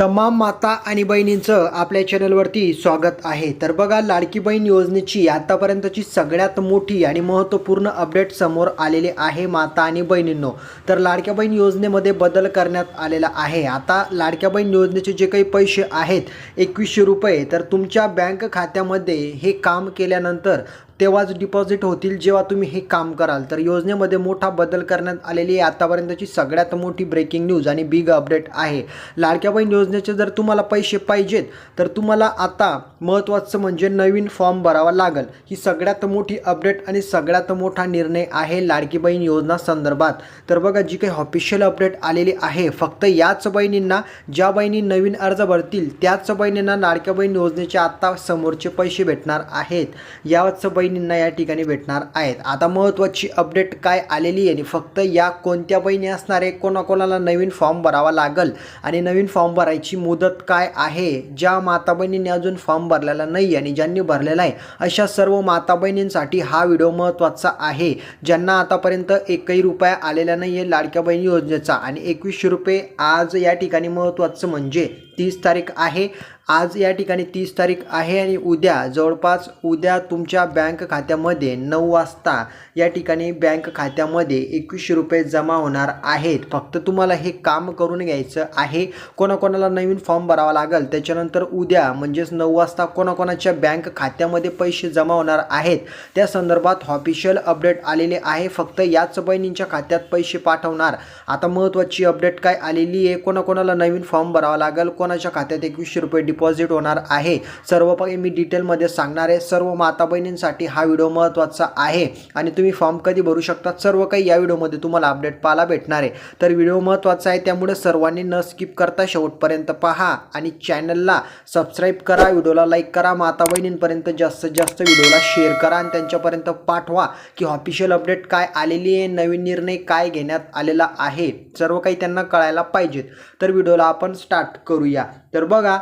तमाम माता आणि बहिणींचं आपल्या चॅनलवरती स्वागत आहे. तर बघा लाडकी बहीण योजनेची आतापर्यंतची सगळ्यात मोठी आणि महत्त्वपूर्ण अपडेट समोर आलेली आहे माता आणि बहिणींनो. तर लाडक्या बहीण योजनेमध्ये बदल करण्यात आलेला आहे. आता लाडक्या बहीण योजनेचे जे काही पैसे आहेत एकवीसशे रुपये तर तुमच्या बँक खात्यामध्ये हे काम केल्यानंतर तेव्हाच डिपॉझिट होतील जेव्हा तुम्ही हे काम कराल तर योजनेमध्ये मोठा बदल करण्यात आलेली आहे. आतापर्यंतची सगळ्यात मोठी ब्रेकिंग न्यूज आणि बिग अपडेट आहे. लाडक्या बहीण योजनेचे जर तुम्हाला पैसे पाहिजेत तर तुम्हाला आता महत्त्वाचं म्हणजे नवीन फॉर्म भरावा लागेल. ही सगळ्यात मोठी अपडेट आणि सगळ्यात मोठा निर्णय आहे लाडकी बहीण योजना संदर्भात. तर बघा जी काही ऑफिशियल अपडेट आलेली आहे फक्त याच बहिणींना ज्या बहिणी नवीन अर्ज भरतील त्याच बहिणींना लाडक्या बहीण योजनेचे आता समोरचे पैसे भेटणार आहेत. याच बहिणींना या ठिकाणी भेटणार आहेत. आता महत्त्वाची अपडेट काय आलेली आहे आणि फक्त या कोणत्या बहिणी असणार आहे कोणाकोणाला नवीन फॉर्म भरावा लागल आणि नवीन फॉर्म भरायची मुदत काय आहे? ज्या माता बहिणींनी अजून फॉर्म भरलेला नाही आणि ज्यांनी भरलेला आहे अशा सर्व माता बहिणींसाठी हा व्हिडिओ महत्त्वाचा आहे. ज्यांना आतापर्यंत एकही रुपया आलेला नाही आहे लाडक्या बहिणी योजनेचा. आणि एकवीसशे रुपये आज या ठिकाणी महत्त्वाचं म्हणजे तीस तारीख आहे. आज या ठिकाणी तीस तारीख आहे आणि उद्या जवळपास उद्या तुमच्या बँक खात्यामध्ये नऊ वाजता या ठिकाणी बँक खात्यामध्ये एकवीसशे रुपये जमा होणार आहेत. फक्त तुम्हाला हे काम करून घ्यायचं आहे. कोणाकोणाला नवीन फॉर्म भरावा लागेल त्याच्यानंतर उद्या म्हणजेच नऊ वाजता कोणाकोणाच्या बँक खात्यामध्ये पैसे जमा होणार आहेत त्या संदर्भात ऑफिशियल अपडेट आलेले आहे. फक्त याच बहिणींच्या खात्यात पैसे पाठवणार. आता महत्त्वाची अपडेट काय आलेली आहे? कोणाकोणाला नवीन फॉर्म भरावा लागेल? कोणाच्या खात्यात एकवीसशे रुपये डिपॉझिट होणार आहे. सर्व मी डिटेलमध्ये सांगणार आहे. सर्व माता बहिणींसाठी हा व्हिडिओ महत्त्वाचा आहे. आणि तुम्ही फॉर्म कधी भरू शकतात सर्व काही या व्हिडिओमध्ये तुम्हाला अपडेट पाहायला भेटणार आहे. तर व्हिडिओ महत्त्वाचा आहे. त्यामुळे सर्वांनी न स्किप करता शेवटपर्यंत पहा. आणि चॅनलला सबस्क्राईब करा. व्हिडिओला लाईक करा. माता बहिणींपर्यंत जास्तीत जास्त व्हिडिओला शेअर करा. आणि त्यांच्यापर्यंत पाठवा की ऑफिशियल अपडेट काय आलेली आहे नवीन निर्णय काय घेण्यात आलेला आहे. सर्व काही त्यांना कळायला पाहिजेत. तर व्हिडिओला आपण स्टार्ट करूया. तर बघा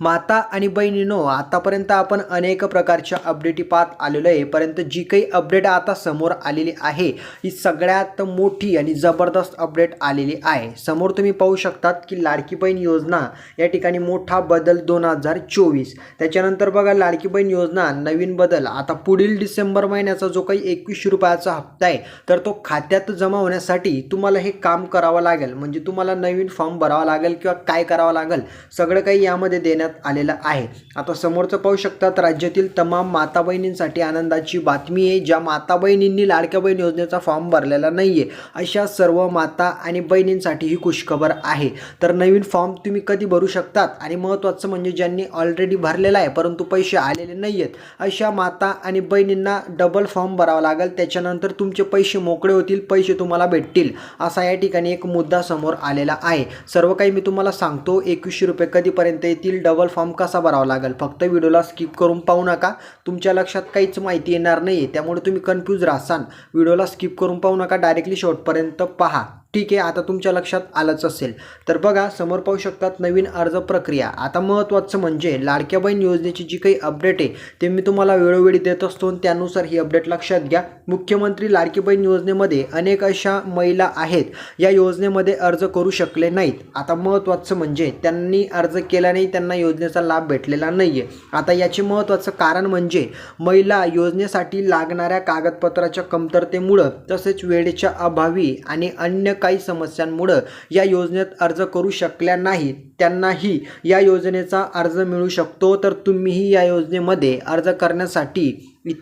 माता आणि बहिणीनो आतापर्यंत आपण अनेक प्रकारच्या अपडेटी पाहत आलेलो आहे. परंतु जी काही अपडेट आता समोर आलेली आहे ही सगळ्यात मोठी आणि जबरदस्त अपडेट आलेली आहे. समोर तुम्ही पाहू शकतात की लाडकी बहीण योजना या ठिकाणी मोठा बदल दोन हजार चोवीस. त्याच्यानंतर बघा लाडकी बहीण योजना नवीन बदल. आता पुढील डिसेंबर महिन्याचा जो काही एकवीसशे रुपयाचा हप्ता आहे तर तो खात्यात जमा होण्यासाठी तुम्हाला हे काम करावं लागेल. म्हणजे तुम्हाला नवीन फॉर्म भरावा लागेल किंवा काय करावं लागेल सगळं काही यामध्ये देण्यात आलेलं आहे. आता समोरचं पाहू शकतात राज्यातील तमाम माता बहिणींसाठी आनंदाची बातमी आहे ज्या माता बहिणींनी लाडक्या बहीण योजनेचा फॉर्म भरलेला नाही आहे अशा सर्व माता आणि बहिणींसाठी ही खुशखबर आहे. तर नवीन फॉर्म तुम्ही कधी भरू शकतात? आणि महत्त्वाचं म्हणजे ज्यांनी ऑलरेडी भरलेला आहे परंतु पैसे आलेले नाही आहेत अशा माता आणि बहिणींना डबल फॉर्म भरावा लागेल. त्याच्यानंतर तुमचे पैसे मोकळे होतील पैसे तुम्हाला भेटतील असा या ठिकाणी एक मुद्दा समोर आलेला आहे. सर्व काही मी तुम्हाला सांगतो एकवीसशे रुपये कधीपर्यंत येतील डबल फॉर्म कसा भरावा लागेल? फक्त व्हिडिओला स्किप करून पाहू नका. तुमच्या लक्षात काहीच माहिती येणार नाही त्यामुळे तुम्ही कन्फ्यूज राहसान. व्हिडिओला स्किप करून पाहू नका. डायरेक्टली शेवटपर्यंत पहा. ठीक आहे आता तुमच्या लक्षात आलंच असेल. तर बघा समोर पाहू शकतात नवीन अर्ज प्रक्रिया. आता महत्त्वाचं म्हणजे लाडक्या बहीण योजनेची जी काही अपडेट आहे ते मी तुम्हाला वेळोवेळी देत असतो आणि त्यानुसार ही अपडेट लक्षात घ्या. मुख्यमंत्री लाडकी बहीण योजनेमध्ये अनेक अशा महिला आहेत या योजनेमध्ये अर्ज करू शकले नाहीत. आता महत्त्वाचं म्हणजे त्यांनी अर्ज केला नाही त्यांना योजनेचा लाभ भेटलेला नाही आहे आता याचे महत्त्वाचं कारण म्हणजे महिला योजनेसाठी लागणाऱ्या कागदपत्राच्या कमतरतेमुळं तसेच वेळेच्या अभावी आणि अन्य काही समस्यांमुळं या योजनेत अर्ज करू शकल्या नाहीत त्यांनाही या योजनेचा अर्ज मिळू शकतो. तर तुम्हीही या योजनेमध्ये अर्ज करण्यासाठी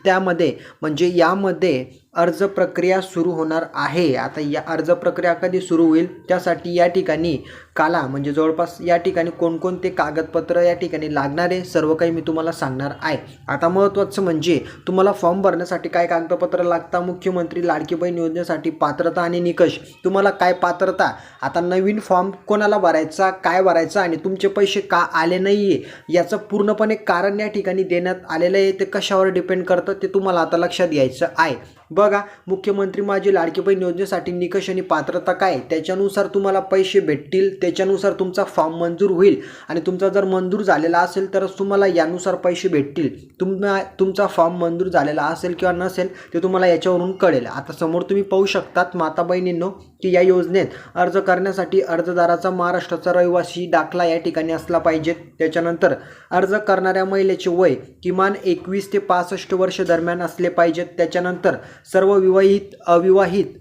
त्यामध्ये म्हणजे यामध्ये अर्ज प्रक्रिया सुरू होणार आहे. आता या अर्ज प्रक्रिया कधी सुरू होईल? त्यासाठी या ठिकाणी काला म्हणजे जवळपास या ठिकाणी कोणकोणते कागदपत्र या ठिकाणी लागणारे सर्व काही मी तुम्हाला सांगणार आहे. आता महत्त्वाचं म्हणजे तुम्हाला फॉर्म भरण्यासाठी काय कागदपत्र लागतात? मुख्यमंत्री लाडकी बहीण योजनेसाठी पात्रता आणि निकष. तुम्हाला काय पात्रता? आता नवीन फॉर्म कोणाला भरायचा? काय भरायचा? आणि तुमचे पैसे का आले नाही आहे याचं पूर्णपणे कारण या ठिकाणी देण्यात आलेलं आहे. ते कशावर डिपेंड करतं? ते तुम्हाला आता लक्षात घ्यायचं आहे. बघा मुख्यमंत्री माझी लाडकी बहीण योजनेसाठी निकष आणि पात्रता काय त्याच्यानुसार तुम्हाला पैसे भेटतील त्याच्यानुसार तुमचा फॉर्म मंजूर होईल आणि तुमचा जर मंजूर झालेला असेल तरच तुम्हाला यानुसार पैसे भेटतील. तुम्हा तुमचा फॉर्म मंजूर झालेला असेल किंवा नसेल ते तुम्हाला याच्यावरून कळेल. आता समोर तुम्ही पाहू शकतात माता बहिणींनो की या योजनेत अर्ज करण्यासाठी अर्जदाराचा महाराष्ट्राचा रहिवासी दाखला या ठिकाणी असला पाहिजे. त्याच्यानंतर अर्ज करणाऱ्या महिलेचे वय किमान एकवीस ते पासष्ट वर्ष दरम्यान असले पाहिजेत. त्याच्यानंतर सर्व विवाहित अविवाहित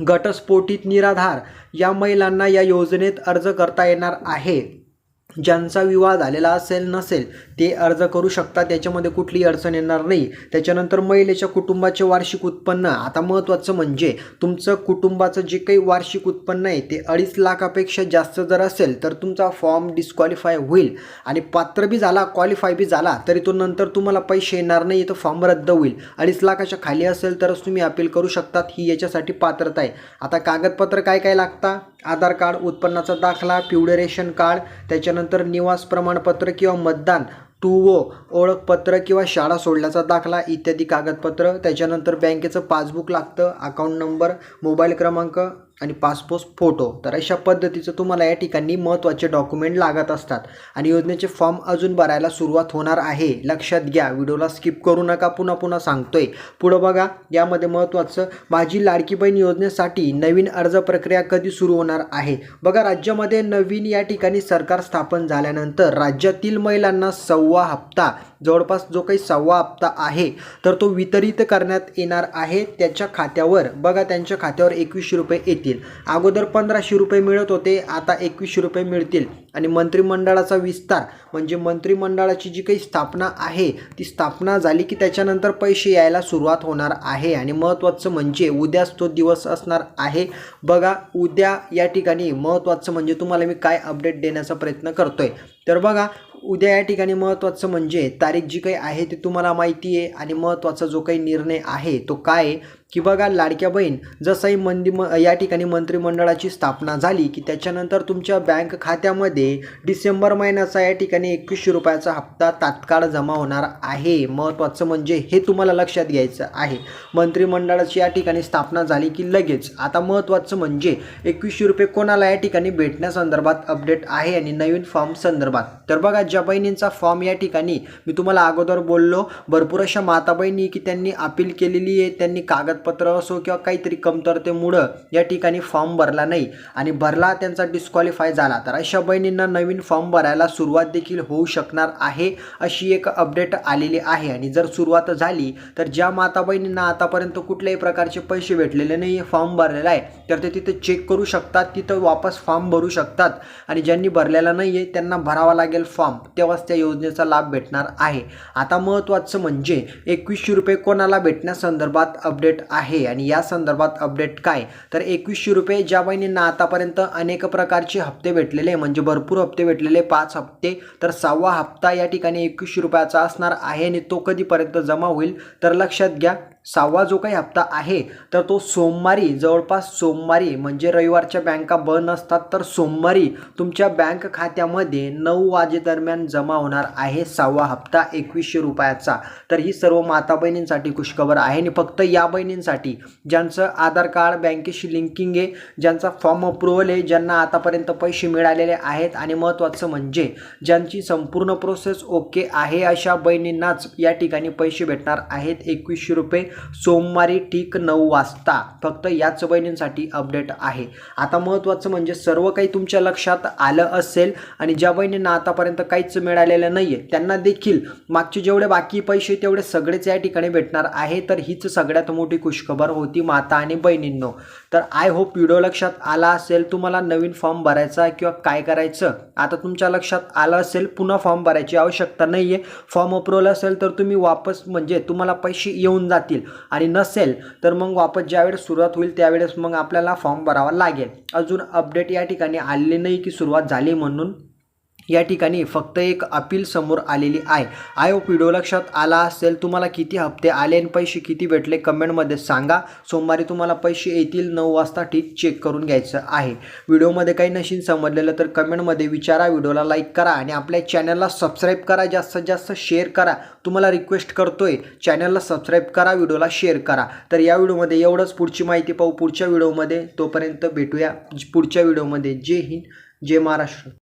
घटस्फोटित निराधार या महिलांना या योजनेत अर्ज करता येणार आहे. ज्यांचा विवाह झालेला असेल नसेल ते अर्ज करू शकतात. त्याच्यामध्ये कुठली अडचण येणार नाही. त्याच्यानंतर महिलेच्या कुटुंबाचे वार्षिक उत्पन्न. आता महत्त्वाचं म्हणजे तुमचं कुटुंबाचं जे काही वार्षिक उत्पन्न आहे ते अडीच लाखापेक्षा जास्त जर असेल तर तुमचा फॉर्म डिस्क्वालिफाय होईल. आणि पात्र बी झाला क्वालिफाय बी झाला तरी तो नंतर तुम्हाला पैसे येणार नाही तर फॉर्म रद्द होईल. अडीच लाखाच्या खाली असेल तरच तुम्ही अपील करू शकतात. ही याच्यासाठी पात्रता आहे. आता कागदपत्र काय काय लागतं? आधार कार्ड उत्पन्नाचा दाखला पिवळे रेशन कार्ड त्याच्यानंतर निवास प्रमाणपत्र किंवा मतदान टू ओ ओळखपत्र किंवा शाळा सोडल्याचा दाखला इत्यादी कागदपत्र त्याच्यानंतर बँकेचं पासबुक लागतं अकाउंट नंबर मोबाईल क्रमांक आणि पासपोर्ट फोटो तर अशा पद्धतीचं तुम्हाला या ठिकाणी महत्त्वाचे डॉक्युमेंट लागत असतात. आणि योजनेचे फॉर्म अजून भरायला सुरुवात होणार आहे. लक्षात घ्या व्हिडिओला स्किप करू नका. पुन्हा पुन्हा सांगतोय. पुढं बघा यामध्ये महत्त्वाचं माझी लाडकी बहीण योजनेसाठी नवीन अर्ज प्रक्रिया कधी सुरू होणार आहे? बघा राज्यामध्ये नवीन या ठिकाणी सरकार स्थापन झाल्यानंतर राज्यातील महिलांना सव्वा हप्ता जवळपास जो काही सव्वा हप्ता आहे तर तो वितरित करण्यात येणार आहे त्याच्या खात्यावर. बघा त्यांच्या खात्यावर एकवीसशे रुपये येतील. अगोदर पंधराशे रुपये मिळत होते आता एकवीसशे रुपये मिळतील. आणि मंत्रिमंडळाचा विस्तार म्हणजे मंत्रिमंडळाची जी काही स्थापना आहे ती स्थापना झाली की त्याच्यानंतर पैसे यायला सुरुवात होणार आहे. आणि महत्त्वाचं म्हणजे उद्याच तो दिवस असणार आहे. बघा उद्या या ठिकाणी महत्त्वाचं म्हणजे तुम्हाला मी काय अपडेट देण्याचा प्रयत्न करतोय. तर बघा उद्या या ठिकाणी महत्त्वाचं म्हणजे तारीख जी काही आहे ती तुम्हाला माहिती आहे आणि महत्त्वाचा जो काही निर्णय आहे तो काय की बघा लाडक्या बहीण जसंही मंदी म या ठिकाणी मंत्रिमंडळाची स्थापना झाली की त्याच्यानंतर तुमच्या बँक खात्यामध्ये डिसेंबर महिन्याचा या ठिकाणी एकवीसशे रुपयाचा हप्ता तात्काळ जमा होणार आहे. महत्त्वाचं म्हणजे हे तुम्हाला लक्षात घ्यायचं आहे. मंत्रिमंडळाची या ठिकाणी स्थापना झाली की लगेच. आता महत्त्वाचं म्हणजे एकवीसशे रुपये कोणाला या ठिकाणी भेटण्यासंदर्भात अपडेट आहे आणि नवीन फॉर्म संदर्भात. तर बघा ज्या बहिणींचा फॉर्म या ठिकाणी मी तुम्हाला अगोदर बोललो भरपूर अशा माता बहिणी की त्यांनी अपील केलेली आहे त्यांनी कागद कागदपत्र असो किंवा काहीतरी कमतरतेमुळं या ठिकाणी फॉर्म भरला नाही आणि भरला त्यांचा डिस्क्वालिफाय झाला. तर अशा बहिणींना नवीन फॉर्म भरायला सुरुवात देखील होऊ शकणार आहे अशी एक अपडेट आलेली आहे. आणि जर सुरुवात झाली तर ज्या माता बहिणींना आतापर्यंत कुठल्याही प्रकारचे पैसे भेटलेले नाही फॉर्म भरलेला आहे तर ते तिथे चेक करू शकतात तिथं वापस फॉर्म भरू शकतात. आणि ज्यांनी भरलेला नाही आहे त्यांना भरावा लागेल फॉर्म. तेव्हाच त्या योजनेचा लाभ भेटणार आहे. आता महत्त्वाचं म्हणजे एकवीसशे रुपये कोणाला भेटण्यासंदर्भात अपडेट आहे. आणि या संदर्भात अपडेट काय? तर एकवीसशे रुपये ज्या बहिणींना आतापर्यंत अनेक प्रकारचे हप्ते भेटलेले म्हणजे भरपूर हप्ते भेटलेले पाच हप्ते तर सहावा हप्ता या ठिकाणी एकवीसशे रुपयाचा असणार आहे आणि तो कधीपर्यंत जमा होईल? तर लक्षात घ्या सहावा जो काही हप्ता आहे तर तो सोमवारी जवळपास सोमवारी म्हणजे रविवारच्या बँका बंद असतात तर सोमवारी तुमच्या बँक खात्यामध्ये नऊ वाजेदरम्यान जमा होणार आहे सहावा हप्ता एकवीसशे रुपयाचा. तर ही सर्व माता बहिणींसाठी खुशखबर आहे आणि फक्त या बहिणींसाठी ज्यांचं आधार कार्ड बँकेशी लिंकिंग आहे ज्यांचा फॉर्म अप्रुव्हल आहे ज्यांना आतापर्यंत पैसे मिळालेले आहेत आणि महत्त्वाचं म्हणजे ज्यांची संपूर्ण प्रोसेस ओके आहे अशा बहिणींनाच या ठिकाणी पैसे भेटणार आहेत एकवीसशे रुपये. सोमवारी ठीक नऊ वाजता. फक्त याच बहिणींसाठी अपडेट आहे. आता महत्त्वाचं म्हणजे सर्व काही तुमच्या लक्षात आलं असेल आणि ज्या बहिणींना आतापर्यंत काहीच मिळालेलं नाही आहे त्यांना देखील मागचे जेवढे बाकी पैसे तेवढे सगळेच या ठिकाणी भेटणार आहे. तर हीच सगळ्यात मोठी खुशखबर होती माता आणि बहिणींनो. तर आय होप व्हिडिओ लक्षात आला असेल. तुम्हाला नवीन फॉर्म भरायचा किंवा काय करायचं आता तुमच्या लक्षात आलं असेल. पुन्हा फॉर्म भरायची आवश्यकता नाही आहे फॉर्म अप्रुव्हल असेल तर तुम्ही वापस म्हणजे तुम्हाला पैसे येऊन जातील. आणि नसेल तर मग वापस ज्यावेळेस सुरुवात होईल त्यावेळेस मग आपल्याला फॉर्म भरावा लागेल. अजून अपडेट या ठिकाणी आलेली नाही की सुरुवात झाली म्हणून. या ठिकाणी फक्त एक अपील समोर आलेली आहे. आय होप व्हिडिओ लक्षात आला असेल तुम्हाला किती हप्ते आले आणि पैसे किती भेटले कमेंटमध्ये सांगा. सोमवारी तुम्हाला पैसे येतील नऊ वाजता ठीक चेक करून घ्यायचं आहे. व्हिडिओमध्ये काही नशीन समजलेलं तर कमेंटमध्ये विचारा व्हिडिओला लाईक करा आणि आपल्या चॅनलला सबस्क्राईब करा जास्तीत जास्त शेअर करा. तुम्हाला रिक्वेस्ट करतोय चॅनलला सबस्क्राईब करा व्हिडिओला शेअर करा. तर या व्हिडिओमध्ये एवढंच. पुढची माहिती पाहू पुढच्या व्हिडिओमध्ये. तोपर्यंत भेटूया पुढच्या व्हिडिओमध्ये. जय हिंद जय महाराष्ट्र.